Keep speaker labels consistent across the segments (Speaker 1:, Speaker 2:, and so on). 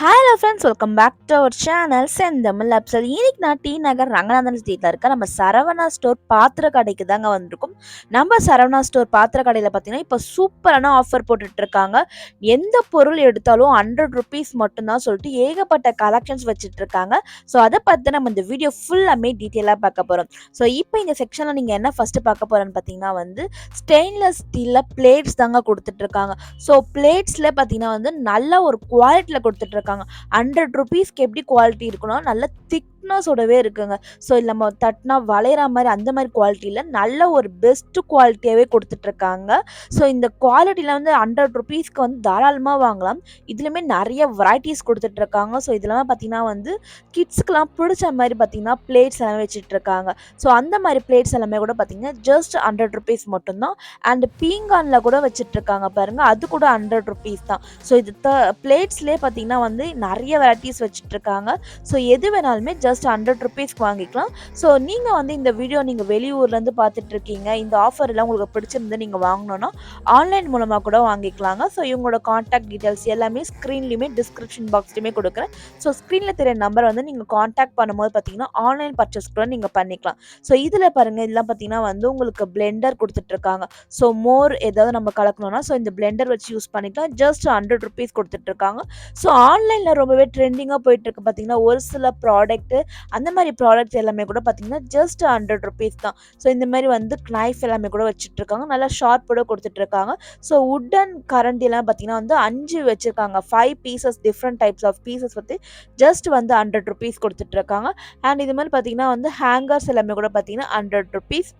Speaker 1: Hello friends welcome back to our channel Senthamizh Afsal இன்னைக்கு நான் D நகர் ரங்கநாதன் ஸ்ட்ரீட்டில் இருக்க நம்ம சரவணா ஸ்டோர் பாத்திர கடைக்கு தாங்க வந்திருக்கும். நம்ம சரவணா ஸ்டோர் பாத்திர கடையில் பார்த்தீங்கன்னா இப்போ சூப்பரான ஆஃபர் போட்டுட்ருக்காங்க. எந்த பொருள் எடுத்தாலும் ஹண்ட்ரட் ருபீஸ் மட்டும்தான் சொல்லிட்டு ஏகப்பட்ட கலெக்ஷன்ஸ் வச்சுட்டு இருக்காங்க ஸோ அதை பார்த்து நம்ம இந்த வீடியோ ஃபுல்லாமே டீட்டெயிலாக பார்க்க போகிறோம் ஸோ இப்போ இந்த செக்ஷனில் நீங்கள் என்ன ஃபஸ்ட்டு பார்க்க போகிறேன்னு பார்த்தீங்கன்னா வந்து ஸ்டெயின்லெஸ் ஸ்டீலில் பிளேட்ஸ் தாங்க கொடுத்துட்ருக்காங்க. ஸோ பிளேட்ஸில் பார்த்தீங்கன்னா வந்து நல்ல ஒரு குவாலிட்டியில் கொடுத்துட்ருக்காங்க. ஹண்ட்ரட் ருபீஸ்க்கு எப்படி குவாலிட்டி இருக்கணும்? நல்ல திக் திக்னஸோடவே இருக்குங்க. ஸோ இல்லை நம்ம தட்டினா வளையிற மாதிரி அந்த மாதிரி குவாலிட்டியில் நல்ல ஒரு பெஸ்ட்டு குவாலிட்டியாகவே கொடுத்துட்ருக்காங்க. ஸோ இந்த குவாலிட்டியில் வந்து ஹண்ட்ரட் ருபீஸ்க்கு வந்து தாராளமாக வாங்கலாம். இதுலையுமே நிறைய வெரைட்டிஸ் கொடுத்துட்ருக்காங்க. ஸோ இதெல்லாம் பார்த்தீங்கன்னா வந்து கிட்ஸ்க்கெலாம் பிடிச்ச மாதிரி பார்த்தீங்கன்னா பிளேட்ஸ் எல்லாம் வச்சுட்ருக்காங்க. ஸோ அந்த மாதிரி பிளேட்ஸ் எல்லாமே கூட பார்த்தீங்கன்னா ஜஸ்ட் ஹண்ட்ரட் ருபீஸ் மட்டும்தான். அண்ட் பீங்கானில் கூட வச்சுட்ருக்காங்க பாருங்கள் அது கூட ஹண்ட்ரட் ருபீஸ் தான். ஸோ இது த பிளேட்ஸ்லேயே பார்த்தீங்கன்னா வந்து நிறைய வெரைட்டிஸ் வச்சுட்ருக்காங்க. ஸோ எது வேணாலுமே ஜஸ்ட் ஹண்ட்ரட் ருபீஸ்க்கு வாங்கிக்கலாம். ஸோ நீங்கள் வந்து இந்த வீடியோ நீங்கள் வெளியூர்லேருந்து பார்த்துட்ருக்கீங்க இந்த ஆஃபர் எல்லாம் உங்களுக்கு பிடிச்சிருந்து நீங்கள் வாங்கினோன்னா ஆன்லைன் மூலமாக கூட வாங்கிக்கலாங்க. ஸோ இவங்களோட காண்டாக்ட் டீட்டெயில்ஸ் எல்லாமே ஸ்க்ரீன்லேயுமே டிஸ்கிரிப்ஷன் பாக்ஸ்லையுமே கொடுக்குறேன். ஸோ ஸ்க்ரீனில் தெரிய நம்பர் வந்து நீங்கள் காண்டாக்ட் பண்ணும்போது பார்த்தீங்கன்னா ஆன்லைன் பர்ச்சேஸ் கூட நீங்கள் பண்ணிக்கலாம். ஸோ இதில் பாருங்கள் இதெல்லாம் பார்த்தீங்கன்னா வந்து உங்களுக்கு பிளெண்டர் கொடுத்துட்ருக்காங்க. ஸோ மோர் ஏதாவது நம்ம கலக்கணும்னா ஸோ இந்த பிளெண்டர் வச்சு யூஸ் பண்ணிக்கலாம். ஜஸ்ட் ஹண்ட்ரட் ருபீஸ் கொடுத்துட்ருக்காங்க. ஸோ ஆன்லைனில் ரொம்பவே ட்ரெண்டிங்காக போயிட்டுருக்கு பார்த்தீங்கன்னா ஒரு சில ப்ராடக்ட்டு அந்த மாதிரி ப்ராடக்ட்ஸ் எல்லாமே கூட பார்த்தீங்கன்னா ஜஸ்ட் ஹண்ட்ரட் ருபீஸ் தான். ஸோ இந்த மாதிரி வந்து நைஃப் எல்லாமே கூட வச்சுட்ருக்காங்க நல்லா ஷார்ப்போட கொடுத்துட்ருக்காங்க ஸோ உட்டன் கரண்ட் எல்லாம் பார்த்தீங்கன்னா வந்து அஞ்சு வச்சுருக்காங்க. Five pieces different types of pieces வந்து ஜஸ்ட் வந்து ஹண்ட்ரட் ருபீஸ் கொடுத்துட்ருக்காங்க அண்ட் இது மாதிரி பார்த்தீங்கன்னா வந்து ஹேங்கர்ஸ் எல்லாமே கூட பார்த்தீங்கன்னா ஹண்ட்ரட் ருபீஸ்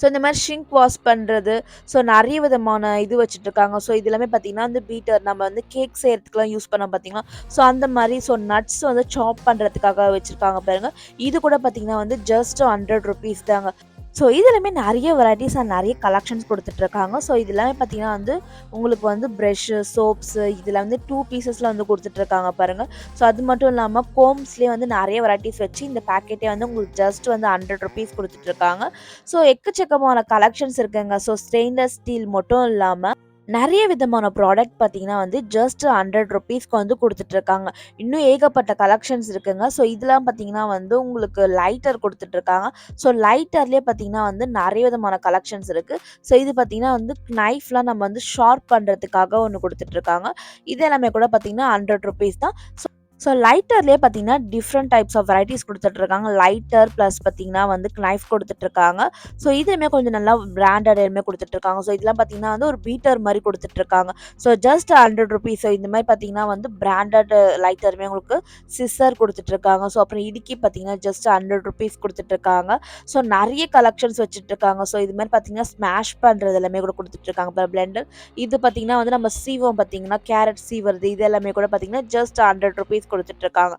Speaker 1: ஸோ இந்த மாதிரி ஷிங்க் வாஷ் பண்ணுறது ஸோ நிறைய விதமான இது வச்சுட்ருக்காங்க. ஸோ இது எல்லாமே பார்த்தீங்கன்னா வந்து பீட்டர் நம்ம வந்து கேக் செய்கிறதுக்குலாம் யூஸ் பண்ணோம் பார்த்தீங்கன்னா ஸோ அந்த மாதிரி ஸோ நட்ஸ் வந்து சாப் பண்ணுறதுக்காக வச்சுருக்காங்க பாருங்க. இது கூட பார்த்தீங்கன்னா வந்து ஜஸ்ட் ஹண்ட்ரட் ருபீஸ் தாங்க. ஸோ இதுலையுமே நிறைய வெரைட்டிஸ் அண்ட் நிறைய கலெக்ஷன்ஸ் கொடுத்துட்ருக்காங்க ஸோ இதெல்லாமே பார்த்தீங்கன்னா வந்து உங்களுக்கு வந்து ப்ரெஷ்ஷு சோப்ஸு இதில் வந்து டூ பீசஸில் வந்து கொடுத்துட்ருக்காங்க பாருங்கள் ஸோ அது மட்டும் இல்லாமல் கோம்ஸ்லேயே வந்து நிறைய வெரைட்டிஸ் வச்சு இந்த பேக்கெட்டே வந்து உங்களுக்கு ஜஸ்ட் வந்து ஹண்ட்ரட் ருபீஸ் கொடுத்துட்ருக்காங்க ஸோ எக்கச்சக்கமான கலெக்ஷன்ஸ் இருக்குங்க. ஸோ ஸ்டெயின்லெஸ் ஸ்டீல் மட்டும் இல்லாமல் நிறைய விதமான ப்ராடக்ட் பார்த்தீங்கன்னா வந்து ஜஸ்ட் ஹண்ட்ரட் ருபீஸ்க்கு வந்து கொடுத்துட்ருக்காங்க இன்னும் ஏகப்பட்ட கலெக்ஷன்ஸ் இருக்குங்க. ஸோ இதெல்லாம் பார்த்தீங்கன்னா வந்து உங்களுக்கு லைட்டர் கொடுத்துட்ருக்காங்க ஸோ லைட்டர்லேயே பார்த்தீங்கன்னா வந்து நிறைய விதமான கலெக்ஷன்ஸ் இருக்குது ஸோ இது பார்த்தீங்கன்னா வந்து நைஃப்லாம் நம்ம வந்து ஷார்ப் பண்ணுறதுக்காக ஒன்று கொடுத்துட்ருக்காங்க இது எல்லாமே கூட பார்த்தீங்கன்னா ஹண்ட்ரட் ருபீஸ் தான். ஸோ ஸோ லைட்டர்லேயே பார்த்தீங்கன்னா டிஃப்ரெண்ட் டைப்ஸ் ஆஃப் வெரைட்டிஸ் கொடுத்துட்ருக்காங்க. லைட்டர் ப்ளஸ் பார்த்தீங்கன்னா வந்து நைஃப் கொடுத்துட்ருக்காங்க. ஸோ இதுலேயுமே கொஞ்சம் நல்லா பிராண்டட் எல்லாமே கொடுத்துட்ருக்காங்க. ஸோ இதெல்லாம் பார்த்தீங்கன்னா வந்து ஒரு பீட்டர் மாதிரி கொடுத்துட்ருக்காங்க. So just hundred rupees so இந்த மாதிரி பார்த்தீங்கன்னா வந்து பிராண்டட் லைட்டருமே உங்களுக்கு சிஸ்ஸர் கொடுத்துட்ருக்காங்க. ஸோ அப்புறம் இதுக்கு பார்த்தீங்கன்னா ஜஸ்ட் ஹண்ட்ரட் ருபீஸ் கொடுத்துட்ருக்காங்க. ஸோ நிறைய கலெக்ஷன்ஸ் வச்சுட்ருக்காங்க. ஸோ இது மாதிரி பார்த்தீங்கன்னா ஸ்மாஷ் பண்ணுறது எல்லாமே கூட கொடுத்துட்ருக்காங்க. இப்போ பிளெண்டர் இது பார்த்தீங்கன்னா வந்து நம்ம சீவம் பார்த்தீங்கன்னா கேரட் சீவர் இது எல்லாமே கூட பார்த்தீங்கன்னா ஜஸ்ட் ஹண்ட்ரட் ருபீஸ் கொடுத்துட்ருக்காங்க.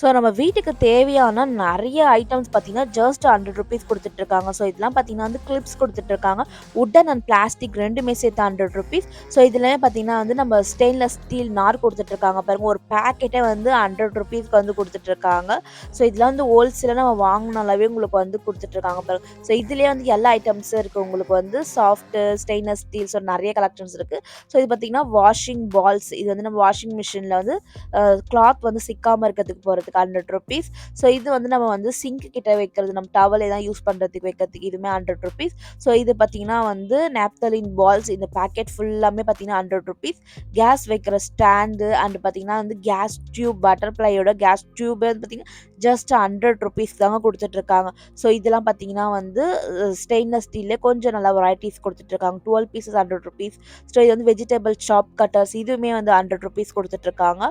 Speaker 1: ஸோ நம்ம வீட்டுக்கு தேவையான நிறைய ஐட்டம்ஸ் பார்த்தீங்கன்னா ஜஸ்ட் ஹண்ட்ரட் ருபீஸ் கொடுத்துட்ருக்காங்க. ஸோ இதெல்லாம் பார்த்தீங்கன்னா வந்து கிளிப்ஸ் கொடுத்துட்ருக்காங்க. உட்டன் அண்ட் பிளாஸ்டிக் ரெண்டுமே சேர்த்து ஹண்ட்ரட் ருபீஸ் ஸோ இதுலேயே பார்த்தீங்கன்னா வந்து நம்ம ஸ்டெயின்லெஸ் ஸ்டீல் நார் கொடுத்துட்ருக்காங்க. பாருங்க ஒரு பேக்கெட்டே வந்து ஹண்ட்ரட் ருபீஸ்க்கு வந்து கொடுத்துட்ருக்காங்க. ஸோ இதெல்லாம் வந்து ஹோல்சேலாக நம்ம வாங்கினாலே உங்களுக்கு வந்து கொடுத்துட்ருக்காங்க பாருங்க. ஸோ இதுலேயே வந்து எல்லா ஐட்டம்ஸும் இருக்குது உங்களுக்கு வந்து சாஃப்ட்டு ஸ்டெயின்லெஸ் ஸ்டீல் ஸோ நிறைய கலெக்ஷன்ஸ் இருக்குது ஸோ இது பார்த்தீங்கன்னா வாஷிங் பால்ஸ் இது வந்து நம்ம வாஷிங் மிஷினில் வந்து கிளாத் வந்து சிக்காமல் இருக்கிறதுக்கு பண்ணுறதுக்கு ஹண்ட்ரட் ருபீஸ் ஸோ இது வந்து நம்ம வந்து சிங்க் கிட்ட வைக்கிறது நம்ம டவலே தான் யூஸ் பண்ணுறதுக்கு வைக்கிறதுக்கு இதுவுமே ஹண்ட்ரட் ருபீஸ் ஸோ இது பார்த்தீங்கன்னா வந்து நேப்தலின் பால்ஸ் இந்த பேக்கெட் ஃபுல்லாமே பார்த்தீங்கன்னா ஹண்ட்ரட் ருபீஸ் கேஸ் வைக்கிற ஸ்டாண்டு அண்ட் பார்த்தீங்கன்னா வந்து கேஸ் டியூப் பட்டர்ஃப்ளையோட கேஸ் டியூபே வந்து பார்த்தீங்கன்னா ஜஸ்ட் ஹண்ட்ரட் ருபீஸ் தாங்க கொடுத்துட்ருக்காங்க. ஸோ இதெல்லாம் பார்த்தீங்கன்னா வந்து ஸ்டெயின்லெஸ் ஸ்டீல்லே கொஞ்சம் நல்லா வெரைட்டிஸ் கொடுத்துட்ருக்காங்க. Twelve pieces hundred rupees so இது வந்து வெஜிடபிள் ஷாப் கட்டர்ஸ் இதுவுமே வந்து ஹண்ட்ரட் ருபீஸ் கொடுத்துட்ருக்காங்க.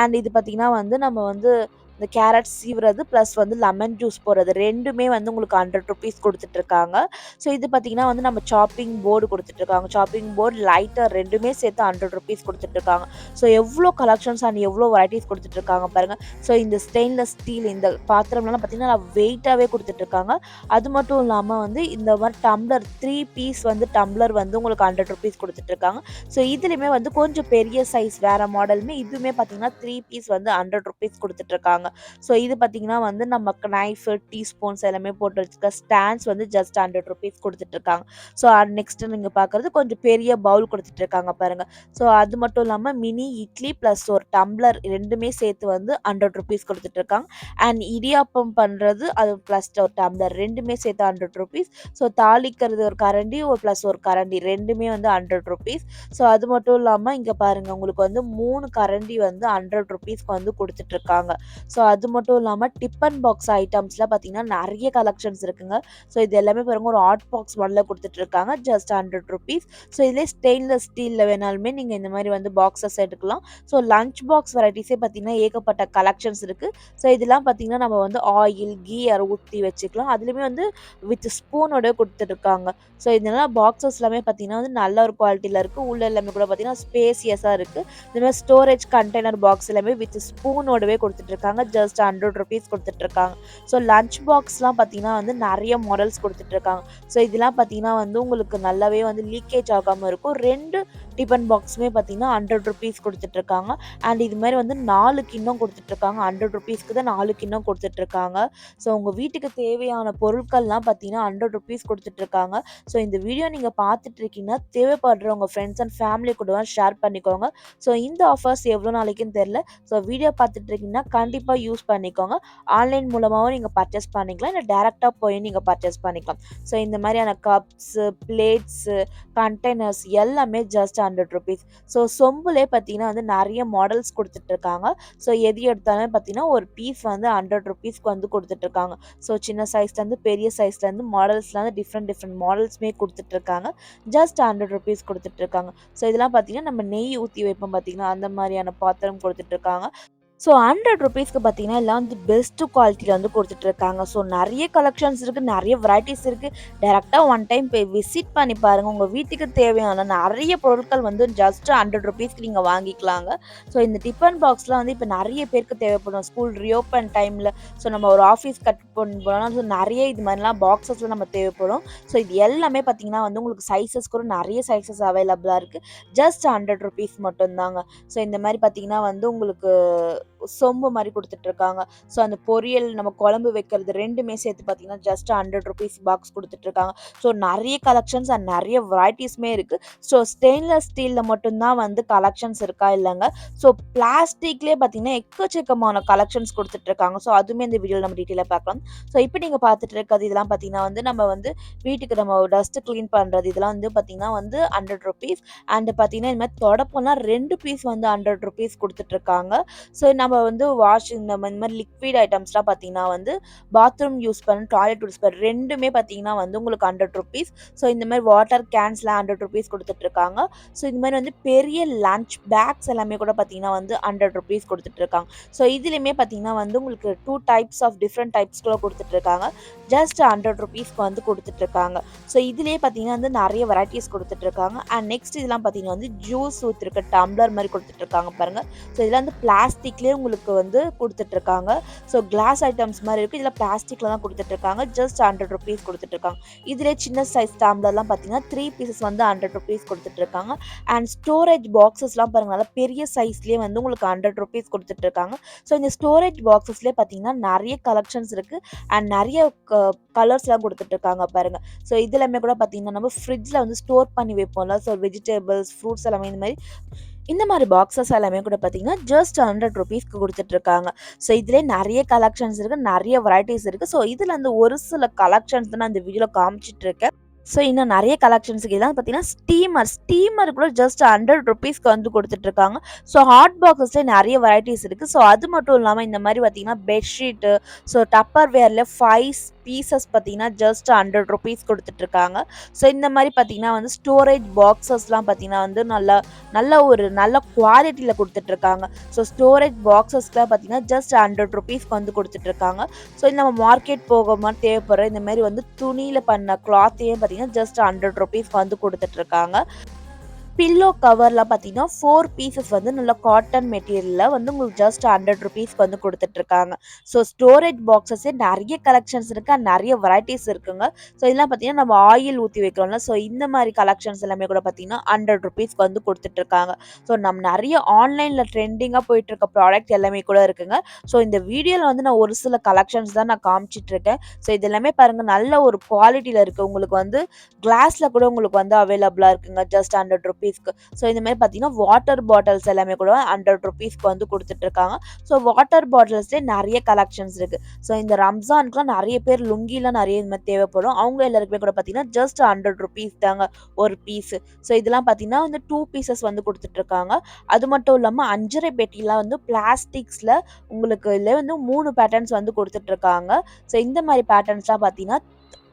Speaker 1: அண்ட் இது பார்த்தீங்கன்னா வந்து நம்ம வந்து இந்த கேரட் சீவுறது ப்ளஸ் வந்து லெமன் ஜூஸ் போடுறது ரெண்டுமே வந்து உங்களுக்கு ஹண்ட்ரட் ருபீஸ் கொடுத்துட்ருக்காங்க. ஸோ இது பார்த்தீங்கன்னா வந்து நம்ம சாப்பிங் போர்டு கொடுத்துட்ருக்காங்க. சாப்பிங் போர்டு லைட்டர் ரெண்டுமே சேர்த்து ஹண்ட்ரட் ருபீஸ் கொடுத்துட்ருக்காங்க. ஸோ எவ்வளோ கலெக்ஷன்ஸ் அண்ட் எவ்வளோ வெரைட்டிஸ் கொடுத்துட்ருக்காங்க பாருங்கள் ஸோ இந்த ஸ்டெயின்லெஸ் ஸ்டீல் இந்த பாத்திரம்லாம் பார்த்தீங்கன்னா வெயிட்டாகவே கொடுத்துட்ருக்காங்க. அது மட்டும் இல்லாமல் வந்து இந்த மாதிரி டம்ளர் த்ரீ பீஸ் வந்து டம்ளர் வந்து உங்களுக்கு ஹண்ட்ரட் ருபீஸ் கொடுத்துட்ருக்காங்க. ஸோ இதுலேயுமே வந்து கொஞ்சம் பெரிய சைஸ் வேறு மாடலுமே இதுவுமே பார்த்தீங்கன்னா த்ரீ பீஸ் வந்து ஹண்ட்ரட் ருபீஸ் கொடுத்துட்ருக்காங்க. ஸோ இது பார்த்தீங்கன்னா வந்து நமக்கு நைஃபு, டீ ஸ்பூன்ஸ் எல்லாமே போட்டு வச்சுக்க ஸ்டாண்ட்ஸ் வந்து ஜஸ்ட் ஹண்ட்ரட் ருபீஸ் கொடுத்துட்ருக்காங்க. ஸோ நெக்ஸ்ட்டு நீங்கள் பார்க்குறது கொஞ்சம் பெரிய பவுல் கொடுத்துட்ருக்காங்க பாருங்க. ஸோ அது மட்டும் இல்லாமல் மினி இட்லி ப்ளஸ் ஒரு டம்ளர் ரெண்டுமே சேர்த்து வந்து ஹண்ட்ரட் ருபீஸ் கொடுத்துட்ருக்காங்க அண்ட் இடியாப்பம் பண்ணுறது அது ப்ளஸ் ஒரு டம்ளர் ரெண்டுமே சேர்த்து ஹண்ட்ரட் ருபீஸ். ஸோ தாளிக்கிறது ஒரு கரண்டி ஒரு ப்ளஸ் ஒரு கரண்டி ரெண்டுமே வந்து ஹண்ட்ரட் ருபீஸ். ஸோ அது மட்டும் இல்லாமல் இங்கே பாருங்க உங்களுக்கு வந்து மூணு கரண்டி வந்து ஹண்ட்ரட் ருபீஸ்க்கு வந்து கொடுத்துட்ருக்காங்க ஸோ ஸோ அது மட்டும் இல்லாமல் டிப்பன் பாக்ஸ் ஐட்டம்ஸில் பார்த்தீங்கன்னா நிறைய கலெக்ஷன்ஸ் இருக்குங்க. ஸோ இது எல்லாமே பாருங்க ஒரு ஹாட் பாக்ஸ் மாடல்ல கொடுத்துட்ருக்காங்க ஜஸ்ட் ஹண்ட்ரட் ருபீஸ். ஸோ இதிலே ஸ்டெயின்லெஸ் ஸ்டீலில் வேணாலுமே நீங்கள் இந்த மாதிரி வந்து பாக்ஸஸ் எடுக்கலாம். ஸோ லஞ்ச் பாக்ஸ் வெரைட்டிஸே பார்த்தீங்கன்னா ஏகப்பட்ட கலெக்ஷன்ஸ் இருக்குது ஸோ இதெல்லாம் பார்த்தீங்கன்னா நம்ம வந்து ஆயில், கீ யார் ஊற்றி வச்சுக்கலாம். அதுலேயுமே வந்து வித் ஸ்பூனோட கொடுத்துட்ருக்காங்க ஸோ இதெல்லாம் பாக்ஸஸ் எல்லாமே பார்த்தீங்கன்னா வந்து நல்ல ஒரு குவாலிட்டியில் இருக்குது உள்ள எல்லாமே கூட பார்த்தீங்கன்னா ஸ்பேசியஸாக இருக்குது இந்த மாதிரி ஸ்டோரேஜ் கண்டெய்னர் பாக்ஸ் எல்லாமே வித் ஸ்பூனோடவே கொடுத்துட்ருக்காங்க ஜஸ்ட் ஹண்ட்ரட் ருபீஸ் கொடுத்துட்ருக்காங்க ஸோ லஞ்ச் பாக்ஸ்லாம் பார்த்தீங்கன்னா வந்து நிறைய மாடல்ஸ் கொடுத்துட்ருக்காங்க ஸோ இதெல்லாம் பார்த்தீங்கன்னா வந்து உங்களுக்கு நல்லாவே வந்து லீக்கேஜ் ஆகாமல் இருக்கும். ரெண்டு டிஃபன் பாக்ஸுமே பார்த்தீங்கன்னா ஹண்ட்ரட் ருபீஸ் கொடுத்துட்ருக்காங்க அண்ட் இது மாதிரி வந்து நாலு கிண்ணம் கொடுத்துட்ருக்காங்க ஹண்ட்ரட் ருபீஸ்க்கு தான் நாலு கிண்ணம் கொடுத்துட்ருக்காங்க ஸோ உங்கள் வீட்டுக்கு தேவையான பொருட்கள்லாம் பார்த்தீங்கன்னா ஹண்ட்ரட் ருபீஸ் கொடுத்துட்ருக்காங்க ஸோ இந்த வீடியோ நீங்கள் பார்த்துட்டு இருக்கீங்கன்னா, தேவைப்படுறவங்க ஃப்ரெண்ட்ஸ் அண்ட் ஃபேமிலி கூட ஷேர் பண்ணிக்கோங்க. ஸோ இந்த ஆஃபர்ஸ் எவ்வளோ நாளைக்குன்னு தெரில ஸோ வீடியோ பார்த்துட்டு இருக்கீங்கன்னா, கண்டிப்பாக யூஸ் பண்ணிக்கோங்க. ஆன்லைன் மூலமாகவும் நீங்கள் பர்ச்சேஸ் பண்ணிக்கலாம். இல்லை டேரெக்டாக போய் நீங்கள் பர்ச்சேஸ் பண்ணிக்கலாம். ஸோ இந்த மாதிரியான கப்ஸு, பிளேட்ஸு, கண்டெய்னர்ஸ் எல்லாமே ஜஸ்ட் ஹண்ட்ரட் ருபீஸ். ஸோ சொம்புலே பார்த்தீங்கன்னா வந்து நிறைய மாடல்ஸ் கொடுத்துட்ருக்காங்க. ஸோ எது எடுத்தாலும் பார்த்தீங்கன்னா, ஒரு பீஸ் வந்து ஹண்ட்ரட் ருபீஸ்க்கு வந்து கொடுத்துட்ருக்காங்க. ஸோ சின்ன சைஸ்லேருந்து பெரிய சைஸ்லேருந்து மாடல்ஸ்லாம் வந்து டிஃப்ரெண்ட் டிஃப்ரெண்ட் மாடல்ஸுமே கொடுத்துட்ருக்காங்க. ஜஸ்ட் ஹண்ட்ரட் ருபீஸ் குடுத்துட்ருக்காங்க. ஸோ இதெல்லாம் பார்த்தீங்கன்னா, நம்ம நெய் ஊற்றி வைப்போம் பார்த்தீங்கன்னா அந்த மாதிரியான பாத்திரம் கொடுத்துட்ருக்காங்க. ஸோ ஹண்ட்ரட் ருபீஸ்க்கு பார்த்தீங்கன்னா, எல்லாம் வந்து பெஸ்ட்டு குவாலிட்டியில் வந்து கொடுத்துட்ருக்காங்க ஸோ நிறைய கலெக்ஷன்ஸ் இருக்குது நிறைய வெரைட்டிஸ் இருக்குது டேரெக்டாக ஒன் டைம் போய் விசிட் பண்ணி பாருங்கள் உங்கள் வீட்டுக்கு தேவையான நிறைய பொருட்கள் வந்து ஜஸ்ட் ஹண்ட்ரட் ருபீஸ்க்கு நீங்கள் வாங்கிக்கலாங்க. ஸோ இந்த டிஃபன் பாக்ஸ்லாம் வந்து இப்போ நிறைய பேருக்கு தேவைப்படும். ஸ்கூல் ரீஓப்பன் டைமில் ஸோ நம்ம ஒரு ஆஃபீஸ் கட் பண்ணி போனா ஸோ நிறைய இது மாதிரிலாம் பாக்ஸஸ்லாம் நம்ம தேவைப்படும். ஸோ இது எல்லாமே பார்த்தீங்கன்னா வந்து உங்களுக்கு சைஸஸ் கூட நிறைய சைஸஸ் அவைலபிளாக இருக்குது ஜஸ்ட் ஹண்ட்ரட் ருபீஸ் மட்டும்தாங்க ஸோ இந்த மாதிரி பார்த்தீங்கன்னா வந்து உங்களுக்கு சொம்பு மாதிரி கொடுத்துட்ருக்காங்க. ஸோ அந்த பொரியல் நம்ம குழம்பு வைக்கிறது ரெண்டுமே சேர்த்து பார்த்தீங்கன்னா, ஜஸ்ட் ஹண்ட்ரட் ருபீஸ் பாக்ஸ் கொடுத்துட்ருக்காங்க. ஸோ நிறைய கலெக்ஷன்ஸ் அண்ட் நிறைய வெரைட்டிஸ்மே இருக்குது ஸோ ஸ்டெயின்லெஸ் ஸ்டீலில் மட்டும்தான் வந்து கலெக்ஷன்ஸ் இருக்கா இல்லைங்க? ஸோ பிளாஸ்டிக்லேயே பார்த்தீங்கன்னா, எக்கச்சக்கமான கலெக்ஷன்ஸ் கொடுத்துட்ருக்காங்க. ஸோ அதுவுமே இந்த வீடியோவில் நம்ம டீட்டெயிலாக பார்க்கலாம். ஸோ இப்போ நீங்கள் பார்த்துட்டு இருக்கிறது இதெல்லாம் பார்த்தீங்கன்னா வந்து நம்ம வந்து வீட்டுக்கு நம்ம டஸ்ட்டு க்ளீன் பண்ணுறது இதெல்லாம் வந்து பார்த்தீங்கன்னா வந்து ஹண்ட்ரட் ருபீஸ். அண்ட் பார்த்தீங்கன்னா, இந்த மாதிரி தொடப்பம்லாம் ரெண்டு பீஸ் வந்து ஹண்ட்ரட் ருபீஸ் கொடுத்துட்ருக்காங்க. ஸோ நம்ம வந்து வாஷ் இந்த மாதிரி லிக்விட் ஐட்டம்ஸ்லாம் பார்த்தீங்கன்னா வந்து பாத்ரூம் யூஸ் பண்ண டாய்லெட் யூஸ் பண்ண ரெண்டுமே பார்த்தீங்கன்னா வந்து உங்களுக்கு ஹண்ட்ரட் ருபீஸ். ஸோ இந்த மாதிரி வாட்டர் கேன்ஸ்லாம் ஹண்ட்ரட் ருபீஸ் கொடுத்துட்ருக்காங்க ஸோ இது மாதிரி வந்து பெரிய லஞ்ச் பேக்ஸ் எல்லாமே கூட பார்த்தீங்கன்னா வந்து ஹண்ட்ரட் ருபீஸ் கொடுத்துட்ருக்காங்க ஸோ இதுலேயுமே பார்த்தீங்கன்னா வந்து உங்களுக்கு டூ டைப்ஸ் ஆஃப் டிஃப்ரெண்ட் டைப்ஸ்க்குள்ள கொடுத்துட்ருக்காங்க ஜஸ்ட் ஹண்ட்ரட் ருபீஸ்க்கு வந்து கொடுத்துட்ருக்காங்க ஸோ இதுலேயே பார்த்தீங்கன்னா வந்து நிறைய வெரைட்டிஸ் கொடுத்துட்ருக்காங்க அண்ட் நெக்ஸ்ட் இதெல்லாம் பார்த்தீங்கன்னா வந்து ஜூஸ் ஊற்றுருக்க டம்ளர் மாதிரி கொடுத்துட்ருக்காங்க பாருங்க. ஸோ இதெல்லாம் வந்து பிளாஸ்டிக்லேயே உங்களுக்கு வந்து கொடுத்துட்ருக்காங்க ஸோ கிளாஸ் ஐட்டம்ஸ் மாதிரி இருக்கு. இதில் பிளாஸ்டிக்கில் தான் குடுத்துட்ருக்காங்க. ஜஸ்ட் ஹண்ட்ரட் ருபீஸ் குடுத்துட்ருக்காங்க. இதிலே சின்ன சைஸ் ஸ்டாம்ப்லலாம் பார்த்தீங்கன்னா, த்ரீ பீசஸ் வந்து ஹண்ட்ரட் ருபீஸ் கொடுத்துட்ருக்காங்க அண்ட் ஸ்டோரேஜ் பாக்ஸஸ்லாம் பாருங்க நல்லா பெரிய சைஸ்லேயே வந்து உங்களுக்கு ஹண்ட்ரட் ருபீஸ் கொடுத்துட்ருக்காங்க ஸோ இந்த ஸ்டோரேஜ் பாக்ஸஸ்லேயே பார்த்தீங்கன்னா, நிறைய கலெக்ஷன்ஸ் இருக்குது அண்ட் நிறைய க கலர்ஸ்லாம் கொடுத்துட்ருக்காங்க பாருங்க. ஸோ இது எல்லாமே கூட பார்த்தீங்கன்னா, நம்ம ஃப்ரிட்ஜில் வந்து ஸ்டோர் பண்ணி வைப்போம்ல. ஸோ வெஜிடபிள்ஸ், ஃப்ரூட்ஸ் எல்லாமே இந்த மாதிரி இந்த மாதிரி பாக்ஸஸ் எல்லாமே கூட பார்த்தீங்கன்னா, ஜஸ்ட் ஹண்ட்ரட் ருபீஸ்க்கு குடுத்துட்ருக்காங்க. ஸோ இதிலே நிறைய கலெக்ஷன்ஸ் இருக்கு. நிறைய வெரைட்டிஸ் இருக்கு. ஸோ இதுல அந்த ஒரு சில கலெக்ஷன்ஸ் தான் நான் இந்த வீடியோவில் காமிச்சிட்ருக்கேன். ஸோ இன்னும் நிறைய கலெக்ஷன்ஸுக்கு இதெல்லாம் பார்த்தீங்கன்னா, ஸ்டீமர் ஸ்டீமர் கூட ஜஸ்ட் ஹண்ட்ரட் ருபீஸ்க்கு வந்து கொடுத்துட்ருக்காங்க ஸோ ஹாட் பாக்ஸஸ்லேயே நிறைய வெரைட்டிஸ் இருக்குது ஸோ அது மட்டும் இல்லாமல் இந்த மாதிரி பார்த்தீங்கன்னா, பெட்ஷீட்டு ஸோ டப்பர் வேரில் ஃபைவ் பீசஸ் பார்த்தீங்கன்னா, ஜஸ்ட் ஹண்ட்ரட் ருபீஸ் கொடுத்துட்ருக்காங்க ஸோ இந்த மாதிரி பார்த்தீங்கன்னா வந்து ஸ்டோரேஜ் பாக்ஸஸ்லாம் பார்த்தீங்கன்னா வந்து நல்லா நல்ல ஒரு நல்ல குவாலிட்டியில் கொடுத்துட்ருக்காங்க ஸோ ஸ்டோரேஜ் பாக்ஸஸ்க்குலாம் பார்த்தீங்கன்னா, ஜஸ்ட் ஹண்ட்ரட் ருபீஸ்க்கு வந்து கொடுத்துட்ருக்காங்க ஸோ நம்ம மார்க்கெட் போகும்போது தேவைப்படுற இந்த மாதிரி வந்து துணியில் பண்ண கிளாத்தையும் பார்த்தீங்கன்னா, ஜஸ்ட் ஹண்ட்ரட் ருபீஸ்க்கு வந்து குடுத்துட்ருக்காங்க. பில்லோ கவர்லாம் பார்த்தீங்கன்னா, ஃபோர் பீசஸ் வந்து நல்ல காட்டன் மெட்டீரியலில் வந்து உங்களுக்கு ஜஸ்ட் ஹண்ட்ரட் ருபீஸ்க்கு வந்து கொடுத்துட்ருக்காங்க ஸோ ஸ்டோரேஜ் பாக்ஸஸே நிறைய கலெக்ஷன்ஸ் இருக்குது அண்ட் நிறைய வெரைட்டிஸ் இருக்குங்க. ஸோ இதெல்லாம் பார்த்தீங்கன்னா, நம்ம ஆயில் ஊற்றி வைக்கிறோம்ல, ஸோ இந்த மாதிரி கலெக்ஷன்ஸ் எல்லாமே கூட பார்த்தீங்கன்னா, ஹண்ட்ரட் ருபீஸ்க்கு வந்து கொடுத்துட்ருக்காங்க ஸோ நம்ம நிறைய ஆன்லைனில் ட்ரெண்டிங்காக போயிட்டுருக்க ப்ராடக்ட் எல்லாமே கூட இருக்குங்க. ஸோ இந்த வீடியோவில் வந்து நான் ஒரு சில கலெக்ஷன்ஸ் தான் நான் காமிச்சிட்ருக்கேன் ஸோ இது எல்லாமே பாருங்க நல்ல ஒரு குவாலிட்டியில் இருக்குது உங்களுக்கு வந்து கிளாஸில் கூட உங்களுக்கு வந்து அவைலபிளாக இருக்குங்க. ஜஸ்ட் ஹண்ட்ரட் ருபீஸ் 100க்கு. ஸோ இந்த மாதிரி பார்த்தீங்கன்னா, வாட்டர் பாட்டில்ஸ் எல்லாமே கூட ஹண்ட்ரட் ருபீஸ்க்கு வந்து கொடுத்துட்ருக்காங்க ஸோ வாட்டர் பாட்டில்ஸ்லேயே நிறைய கலெக்ஷன்ஸ் இருக்கு. ஸோ இந்த ரம்ஜானுக்குலாம் நிறைய பேர் லுங்கிலாம் நிறைய இந்த மாதிரி தேவைப்படும். அவங்க எல்லாருக்குமே கூட பார்த்தீங்கன்னா, ஜஸ்ட் ஹண்ட்ரட் ருபீஸ் தாங்க ஒரு பீஸு. ஸோ இதெல்லாம் பார்த்தீங்கன்னா வந்து டூ பீசஸ் வந்து கொடுத்துட்ருக்காங்க அது மட்டும் இல்லாமல் அஞ்சரை பெட்டிலாம் வந்து பிளாஸ்டிக்ஸ்ல உங்களுக்கு இதில் வந்து மூணு பேட்டர்ன்ஸ் வந்து கொடுத்துட்ருக்காங்க ஸோ இந்த மாதிரி பேட்டர்ன்ஸ்லாம் பார்த்தீங்கன்னா,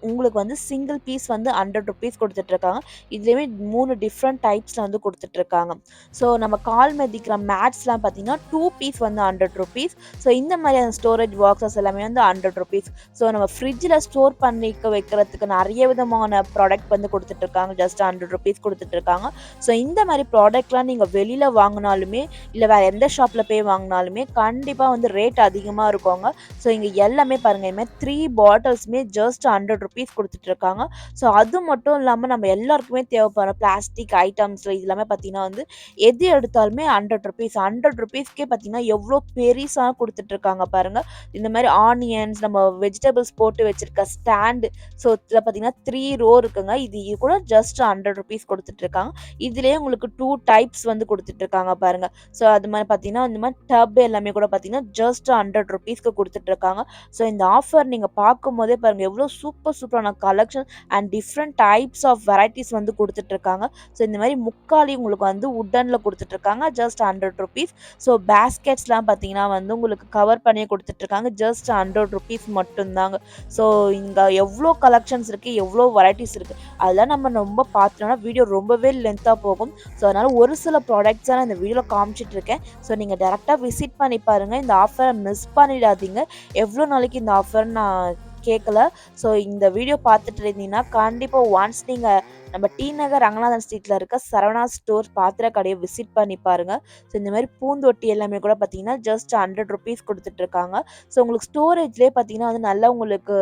Speaker 1: உங்களுக்கு வந்து சிங்கிள் பீஸ் வந்து ஹண்ட்ரட் ருபீஸ் கொடுத்துட்ருக்காங்க இதுலேயுமே மூணு டிஃப்ரெண்ட் டைப்ஸில் வந்து கொடுத்துட்ருக்காங்க ஸோ நம்ம கால் மதிக்கிற மேட்ஸ்லாம் பார்த்தீங்கன்னா, டூ பீஸ் வந்து ஹண்ட்ரட் ருபீஸ் ஸோ இந்த மாதிரியான ஸ்டோரேஜ் பாக்ஸஸ் எல்லாமே வந்து ஹண்ட்ரட் ருபீஸ் ஸோ நம்ம ஃப்ரிட்ஜில் ஸ்டோர் பண்ணிக்க வைக்கிறதுக்கு நிறைய விதமான ப்ராடக்ட் வந்து கொடுத்துட்ருக்காங்க ஜஸ்ட் ஹண்ட்ரட் ருபீஸ் கொடுத்துட்ருக்காங்க ஸோ இந்த மாதிரி ப்ராடக்ட்லாம் நீங்கள் வெளியில் வாங்கினாலுமே இல்லை வேறு எந்த ஷாப்பில் போய் வாங்கினாலுமே கண்டிப்பாக வந்து ரேட் அதிகமாக இருக்கோங்க. ஸோ இங்கே எல்லாமே பாருங்க, இது மாரி 3 பாட்டில்ஸுமே ஜஸ்ட் ஹண்ட்ரட் ருபீஸ் கொடுத்துட்ருக்காங்க ஸோ அது மட்டும் இல்லாமல் நம்ம எல்லாருக்குமே தேவைப்படுற பிளாஸ்டிக் ஐட்டம்ஸ் இது எல்லாமே பார்த்தீங்கன்னா வந்து, எது எடுத்தாலுமே ஹண்ட்ரட் ருபீஸ் ஹண்ட்ரட் ருபீஸ்க்கே பார்த்தீங்கன்னா, எவ்வளோ பெரிசா கொடுத்துட்ருக்காங்க பாருங்க. இந்த மாதிரி ஆனியன்ஸ், நம்ம வெஜிடபிள்ஸ் போட்டு வச்சுருக்க ஸ்டாண்டு, ஸோ இதில் பார்த்தீங்கன்னா த்ரீ ரோ இருக்குங்க. இது கூட ஜஸ்ட் ஹண்ட்ரட் ருபீஸ் கொடுத்துட்ருக்காங்க இதுலேயே உங்களுக்கு டூ டைப்ஸ் வந்து கொடுத்துட்ருக்காங்க பாருங்க. ஸோ அது மாதிரி பார்த்தீங்கன்னா, இந்த மாதிரி டப் எல்லாமே கூட பார்த்தீங்கன்னா, ஜஸ்ட் ஹண்ட்ரட் ருபீஸ்க்கு கொடுத்துட்ருக்காங்க ஸோ இந்த ஆஃபர் நீங்கள் பார்க்கும்போதே பாருங்க, எவ்வளோ சூப்பர் சூப்பரான collection and different types of varieties வந்து கொடுத்துட்ருக்காங்க ஸோ இந்த மாதிரி முக்காலி உங்களுக்கு வந்து உட்டனில் கொடுத்துட்ருக்காங்க ஜஸ்ட் ஹண்ட்ரட் ருபீஸ் ஸோ பேஸ்கெட்ஸ்லாம் பார்த்தீங்கன்னா வந்து உங்களுக்கு கவர் பண்ணியே கொடுத்துட்ருக்காங்க ஜஸ்ட் ஹண்ட்ரட் ருபீஸ் மட்டும்தாங்க ஸோ இங்கே எவ்வளோ கலெக்ஷன்ஸ் இருக்குது எவ்வளோ வெரைட்டிஸ் இருக்குது அதெல்லாம் நம்ம ரொம்ப பார்த்தோம்னா வீடியோ ரொம்பவே லென்த்தாக போகும். ஸோ அதனால் ஒரு சில ப்ராடக்ட்ஸ் நான் இந்த வீடியோவில் காமிச்சிட்டுருக்கேன். ஸோ நீங்கள் டேரெக்டாக விசிட் பண்ணி பாருங்கள் இந்த ஆஃபரை மிஸ் பண்ணிடாதீங்க. எவ்வளோ நாளைக்கு இந்த ஆஃபர் நான் கேட்கல. ஸோ இந்த வீடியோ பார்த்துட்டு இருந்தீங்கன்னா, கண்டிப்பாக ஒன்ஸ் நீங்கள் நம்ம டி நகர் ரங்கநாதன் ஸ்ட்ரீட்டில் இருக்க சரவணா ஸ்டோர் பாத்திர கடையை விசிட் பண்ணி பாருங்க. ஸோ இந்த மாதிரி பூந்தொட்டி எல்லாமே கூட பார்த்தீங்கன்னா, ஜஸ்ட் ஹண்ட்ரட் ருபீஸ் கொடுத்துட்ருக்காங்க ஸோ உங்களுக்கு ஸ்டோரேஜ்லேயே பார்த்தீங்கன்னா வந்து நல்லா உங்களுக்கு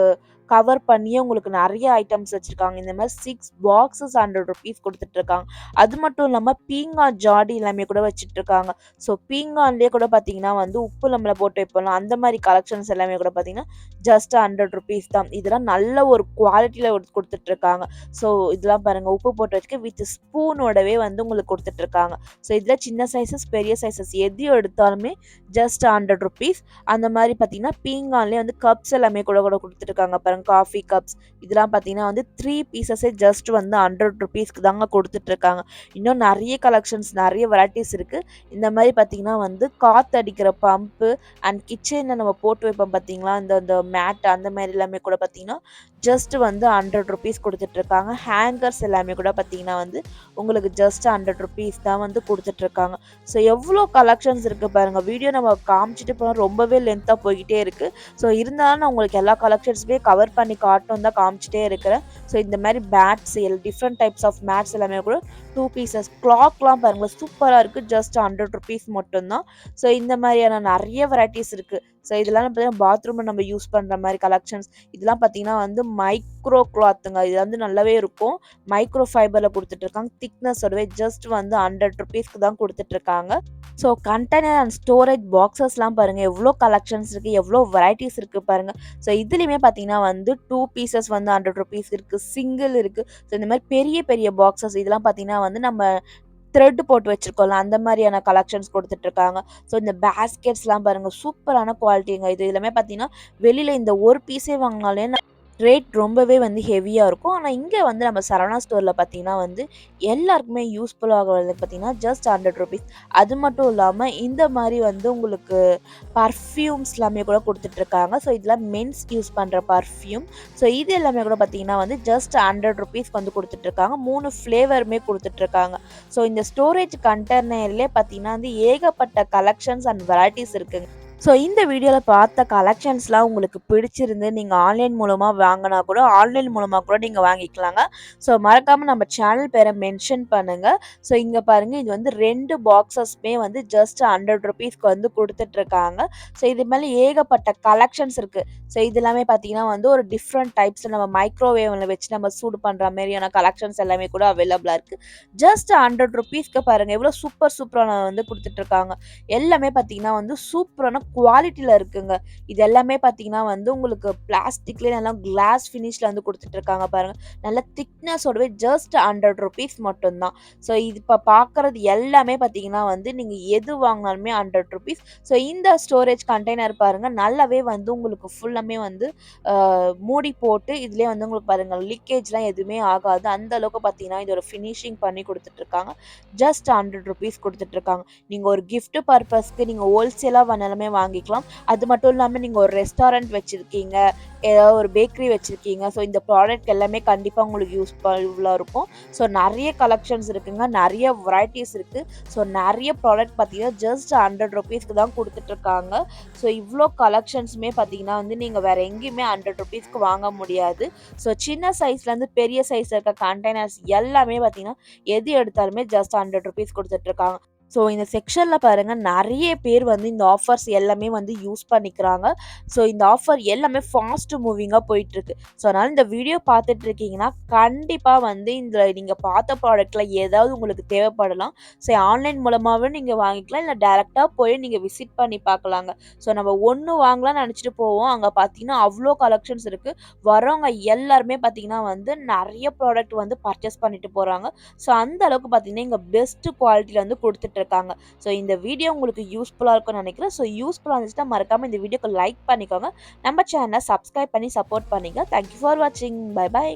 Speaker 1: கவர் பண்ணியே உங்களுக்கு நிறைய ஐட்டம்ஸ் வச்சுருக்காங்க. இந்த மாதிரி சிக்ஸ் பாக்ஸஸ் ஹண்ட்ரட் ருபீஸ் கொடுத்துட்ருக்காங்க. அது மட்டும் இல்லாமல் பீங்கான் ஜாடி எல்லாமே கூட வச்சுட்ருக்காங்க. ஸோ பீங்கான்லேயே கூட பார்த்தீங்கன்னா வந்து உப்பு நம்மள போட்டு வைப்போம்ல, அந்த மாதிரி கலெக்ஷன்ஸ் எல்லாமே கூட பார்த்தீங்கன்னா, ஜஸ்ட் ஹண்ட்ரட் ருபீஸ் தான். இதெல்லாம் நல்ல ஒரு குவாலிட்டியில் கொடுத்துட்ருக்காங்க. ஸோ இதெல்லாம் பாருங்கள் உப்பு போட்டு வச்சுக்க வித் ஸ்பூனோடவே வந்து உங்களுக்கு கொடுத்துட்ருக்காங்க. ஸோ இதில் சின்ன சைஸஸ், பெரிய சைஸஸ் எது எடுத்தாலுமே ஜஸ்ட் ஹண்ட்ரட் ருபீஸ் அந்த மாதிரி பார்த்தீங்கன்னா, பீங்கான்லேயே வந்து கப்ஸ் எல்லாமே கூட கூட குடுத்துட்டுருக்காங்க பாருங்க. காஃபி கப்ஸ் இதெல்லாம் பார்த்தீங்கன்னா வந்து த்ரீ பீசஸே ஜஸ்ட் வந்து ஹண்ட்ரட் ருபீஸ்க்கு தாங்க கொடுத்துட்ருக்காங்க இன்னும் நிறைய கலெக்ஷன்ஸ், நிறைய வெரைட்டிஸ் இருக்குது இந்த மாதிரி பார்த்தீங்கன்னா வந்து காற்று அடிக்கிற பம்பு அண்ட் கிச்சனில் நம்ம போட்டு வைப்போம் பார்த்தீங்களா, இந்த இந்த மேட் அந்த மாதிரி எல்லாமே கூட பார்த்தீங்கன்னா, ஜஸ்ட் வந்து ஹண்ட்ரட் ருபீஸ் கொடுத்துட்ருக்காங்க ஹேங்கர்ஸ் எல்லாமே கூட பார்த்தீங்கன்னா வந்து, உங்களுக்கு ஜஸ்ட் ஹண்ட்ரட் ருபீஸ் தான் வந்து கொடுத்துட்ருக்காங்க ஸோ எவ்வளோ கலெக்ஷன்ஸ் இருக்குது பாருங்கள் வீடியோ நம்ம காமிச்சிட்டு போனால் ரொம்பவே லென்த்தாக போய்கிட்டே இருக்குது ஸோ இருந்தாலும் நான் உங்களுக்கு எல்லா கலெக்ஷன்ஸுமே கவர் பண்ணி காட்டணும் தான் காமிச்சிட்டே இருக்கிறேன். ஸோ இந்த மாதிரி பேட்ஸ் எல் டிஃப்ரெண்ட் டைப்ஸ் ஆஃப் மேட்ஸ் எல்லாமே கூட டூ பீசஸ் கிளாக்லாம் பாருங்க சூப்பராக இருக்குது ஜஸ்ட் ஹண்ட்ரட் ருபீஸ் மட்டும்தான். ஸோ இந்த மாதிரியான நிறைய வெரைட்டிஸ் இருக்குது ஸோ இதெல்லாம் பார்த்தீங்கன்னா, பாத்ரூமில் நம்ம யூஸ் பண்ணுற மாதிரி கலெக்ஷன்ஸ். இதெல்லாம் பார்த்தீங்கன்னா வந்து மைக்ரோ கிளாத்துங்க. இது வந்து நல்லாவே இருக்கும். மைக்ரோ ஃபைபரில் கொடுத்துட்ருக்காங்க திக்னஸ் திக்னஸோடவே ஜஸ்ட் வந்து ஹண்ட்ரட் ருபீஸ்க்கு தான் கொடுத்துட்ருக்காங்க ஸோ கண்டெய்னர் அண்ட் ஸ்டோரேஜ் பாக்ஸஸ்லாம் பாருங்கள் எவ்வளோ கலெக்ஷன்ஸ் இருக்குது எவ்வளோ வெரைட்டிஸ் இருக்குது பாருங்கள் ஸோ இதுலேயுமே பார்த்தீங்கன்னா வந்து டூ பீசஸ் வந்து ஹண்ட்ரட் ருபீஸ் இருக்குது சிங்கிள் இருக்குது ஸோ இந்த மாதிரி பெரிய பெரிய பாக்ஸஸ் இதெல்லாம் பார்த்தீங்கன்னா வந்து நம்ம த்ரெட் போட்டு வச்சுருக்கோம்ல அந்த மாதிரியான கலெக்ஷன்ஸ் கொடுத்துட்ருக்காங்க ஸோ இந்த பேஸ்கெட்ஸ்லாம் பாருங்கள் சூப்பரான குவாலிட்டிங்க. இது எல்லாமே பார்த்தீங்கன்னா, வெளியில் இந்த ஒரு பீஸே வாங்கினாலே ரேட் ரொம்பவே வந்து ஹெவியாக இருக்கும். ஆனால் இங்கே வந்து நம்ம சரவணா ஸ்டோரில் பார்த்தீங்கன்னா வந்து, எல்லாருக்குமே யூஸ்ஃபுல் ஆகுறது பார்த்தீங்கன்னா, ஜஸ்ட் ஹண்ட்ரட் ருபீஸ் அது மட்டும் இல்லாமல் இந்த மாதிரி வந்து உங்களுக்கு பர்ஃப்யூம்ஸ் எல்லாமே கூட கொடுத்துட்ருக்காங்க ஸோ இதெல்லாம் மென்ஸ் யூஸ் பண்ணுற பர்ஃப்யூம். ஸோ இது எல்லாமே கூட பார்த்தீங்கன்னா வந்து ஜஸ்ட் ஹண்ட்ரட் ருபீஸ்க்கு வந்து கொடுத்துட்ருக்காங்க மூணு ஃப்ளேவருமே கொடுத்துட்ருக்காங்க ஸோ இந்த ஸ்டோரேஜ் கண்டெய்னர்லேயே பார்த்தீங்கன்னா வந்து ஏகப்பட்ட கலெக்ஷன்ஸ் அண்ட் வெரைட்டிஸ் இருக்குங்க. ஸோ இந்த வீடியோவில் பார்த்த கலெக்ஷன்ஸ்லாம் உங்களுக்கு பிடிச்சிருந்து நீங்கள் ஆன்லைன் மூலமாக வாங்கினா கூட, ஆன்லைன் மூலமாக கூட நீங்கள் வாங்கிக்கலாங்க. ஸோ மறக்காமல் நம்ம சேனல் பேரை மென்ஷன் பண்ணுங்கள் ஸோ இங்கே பாருங்கள் இது வந்து ரெண்டு பாக்ஸஸ்மே வந்து ஜஸ்ட் ஹண்ட்ரட் ருபீஸ்க்கு வந்து கொடுத்துட்ருக்காங்க. ஸோ இது மேலே ஏகப்பட்ட கலெக்ஷன்ஸ் இருக்குது ஸோ இது எல்லாமே பார்த்தீங்கன்னா வந்து ஒரு டிஃப்ரெண்ட் டைப்ஸ் நம்ம மைக்ரோவேவில் வச்சு நம்ம சூடு பண்ணுற மாதிரியான கலெக்ஷன்ஸ் எல்லாமே கூட அவைலபிளாக இருக்குது ஜஸ்ட் ஹண்ட்ரட் ருபீஸ்க்கு பாருங்கள் எவ்வளோ சூப்பர் சூப்பரான வந்து கொடுத்துட்ருக்காங்க. எல்லாமே பார்த்தீங்கன்னா வந்து சூப்பரான குவாலிட்டியில் இருக்குங்க. இது எல்லாமே பார்த்தீங்கன்னா வந்து உங்களுக்கு பிளாஸ்டிக்லேயே நல்லா கிளாஸ் ஃபினிஷில் வந்து கொடுத்துட்ருக்காங்க பாருங்கள் நல்ல திக்னஸோடவே ஜஸ்ட் ஹண்ட்ரட் ருபீஸ் மட்டும்தான். ஸோ இது இப்போ பார்க்குறது எல்லாமே பார்த்தீங்கன்னா வந்து நீங்கள் எது வாங்கினாலுமே ஹண்ட்ரட் ருபீஸ் ஸோ இந்த ஸ்டோரேஜ் கண்டெய்னர் பாருங்கள் நல்லாவே வந்து உங்களுக்கு ஃபுல்லாமே வந்து மூடி போட்டு இதுலயே வந்து உங்களுக்கு பாருங்கள் லீக்கேஜ்லாம் எதுவுமே ஆகாது. அந்த அளவுக்கு பார்த்தீங்கன்னா இதோட ஃபினிஷிங் பண்ணி கொடுத்துட்ருக்காங்க ஜஸ்ட் ஹண்ட்ரட் ருபீஸ் கொடுத்துட்ருக்காங்க நீங்கள் ஒரு கிஃப்ட் பர்பஸ்க்கு நீங்கள் ஹோல்சேலாக வேணாலுமே வாங்கிக்கலாம். அது மட்டும் இல்லாமல் நீங்கள் ஒரு ரெஸ்டாரண்ட் வச்சுருக்கீங்க ஏதாவது ஒரு பேக்கரி வச்சுருக்கீங்க ஸோ இந்த ப்ராடக்ட் எல்லாமே கண்டிப்பாக உங்களுக்கு யூஸ்ஃபுல்லாக இருக்கும். ஸோ நிறைய கலெக்ஷன்ஸ் இருக்குங்க. நிறைய வெரைட்டிஸ் இருக்குது ஸோ நிறைய ப்ராடக்ட் பார்த்தீங்கன்னா ஜஸ்ட் ஹண்ட்ரட் ருபீஸ்க்கு தான் கொடுத்துட்ருக்காங்க ஸோ இவ்வளோ கலெக்ஷன்ஸுமே பார்த்தீங்கன்னா வந்து நீங்கள் வேறு எங்கேயுமே ஹண்ட்ரட் ருபீஸ்க்கு வாங்க முடியாது. ஸோ சின்ன சைஸ்லேருந்து பெரிய சைஸில் இருக்க கண்டெய்னர்ஸ் எல்லாமே பார்த்தீங்கன்னா, எது எடுத்தாலுமே ஜஸ்ட் ஹண்ட்ரட் ருபீஸ் கொடுத்துட்ருக்காங்க ஸோ இந்த செக்ஷனில் பாருங்க நிறைய பேர் வந்து இந்த ஆஃபர்ஸ் எல்லாமே வந்து யூஸ் பண்ணிக்கிறாங்க. ஸோ இந்த ஆஃபர் எல்லாமே ஃபாஸ்ட் மூவிங்காக போயிட்டுருக்கு. ஸோ அதனால் இந்த வீடியோ பார்த்துட்டு இருக்கீங்கன்னா, கண்டிப்பாக வந்து இந்த நீங்கள் பார்த்த ப்ராடக்ட்டில் ஏதாவது உங்களுக்கு தேவைப்படலாம். ஸோ ஆன்லைன் மூலமாகவே நீங்கள் வாங்கிக்கலாம். இல்லை டேரெக்டாக போய் நீங்கள் விசிட் பண்ணி பார்க்கலாங்க. ஸோ நம்ம ஒன்று வாங்கலாம்னு நினச்சிட்டு போவோம். அங்கே பார்த்தீங்கன்னா, அவ்வளோ கலெக்ஷன்ஸ் இருக்குது வரவங்க எல்லாருமே பார்த்தீங்கன்னா வந்து நிறைய ப்ராடக்ட் வந்து பர்ச்சேஸ் பண்ணிட்டு போகிறாங்க ஸோ அந்த அளவுக்கு பார்த்தீங்கன்னா, இங்கே பெஸ்ட் குவாலிட்டியில் வந்து போட்டிருக்காங்க ஸோ இந்த வீடியோ உங்களுக்கு யூஸ்ஃபுல்லா இருக்கும்னு நினைக்கிறேன் ஸோ யூஸ்ஃபுல்லா இருந்துச்சுன்னா மறக்காமல் இந்த வீடியோக்கு லைக் பண்ணிக்கோங்க. நம்ம சேனலை சப்ஸ்கிரைப் பண்ணி சப்போர்ட் பண்ணிங்க தேங்க் யூ ஃபார் வாட்சிங். Bye bye.